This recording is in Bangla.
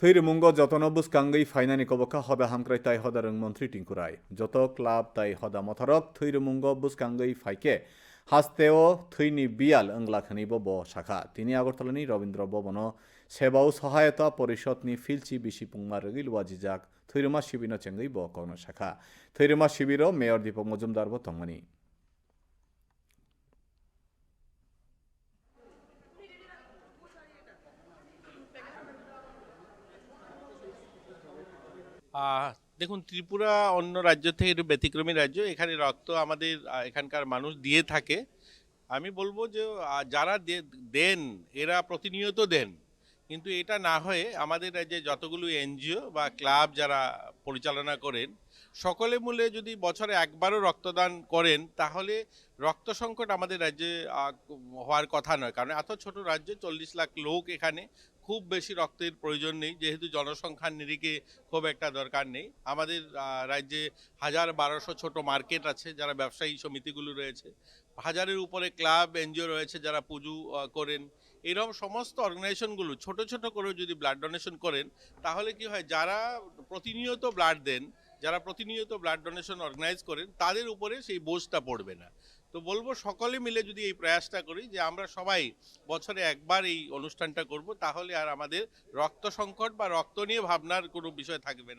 থৈরমুঙ্গ যতন বুসকাঙ্গೈ ফাইনানি কবকা হদা হামক্রাই তাই হদা রংমন্ত্রী টিঙ্কুরাই। যত ক্লাব তাই হদা মথরক থৈরমুঙ্গ বুসকাঙ্গೈ ফাইকে। হাস্তেও থৈনি বিয়াল অংলাখানিব ব শাখা। তিনি আগরতলানি রবীন্দ্র ভবন। সেবাও সহায়তা পরিষদনি ফিলচি বিসি পুংমা রগিল ওয়াজিজাক থৈরমা শিবির চেঙ্গই ব কর্ণ শাখা। থৈরমা শিবির মেয়র দীপক মজুমদার ব তংমানি। দেখুন, ত্রিপুরা অন্য রাজ্য থেকে একটু ব্যতিক্রমী রাজ্য। এখানে রক্ত আমাদের এখানকার মানুষ দিয়ে থাকে। আমি বলব যে যারা দেন, এরা প্রতিনিয়ত দেন। কিন্তু এটা না হয়ে আমাদের রাজ্যে যতগুলো এনজিও বা ক্লাব যারা পরিচালনা করেন, সকলে মূলে যদি বছরে একবারও রক্তদান করেন, তাহলে রক্ত সংকট আমাদের রাজ্যে হওয়ার কথা নয়। কারণ এত ছোট রাজ্যে চল্লিশ লাখ লোক এখানে, খুব বেশি রক্তের প্রয়োজন নেই। যেহেতু জনসংখ্যার নিরিখে খুব একটা দরকার নেই। আমাদের রাজ্যে হাজার বারোশো ছোট মার্কেট আছে, যারা ব্যবসায়ী সমিতিগুলো রয়েছে। হাজারের উপরে ক্লাব, এনজিও রয়েছে যারা পুজো করেন। এরকম সমস্ত অর্গানাইজেশনগুলো ছোট ছোট করেও যদি ব্লাড ডোনেশন করেন, তাহলে কি হয়, যারা প্রতিনিয়ত ব্লাড দেন, যারা প্রতিনিয়ত ব্লাড ডোনেশন অর্গানাইজ করেন, তাদের উপরে সেই বোঝটা পড়বে না। তো বলব সকলে মিলে যদি এই প্রয়াসটা করি যে আমরা সবাই বছরে একবার এই অনুষ্ঠানটা করব, তাহলে আর আমাদের রক্ত সংকট বা রক্ত নিয়ে ভাবনার কোনো বিষয় থাকবে না।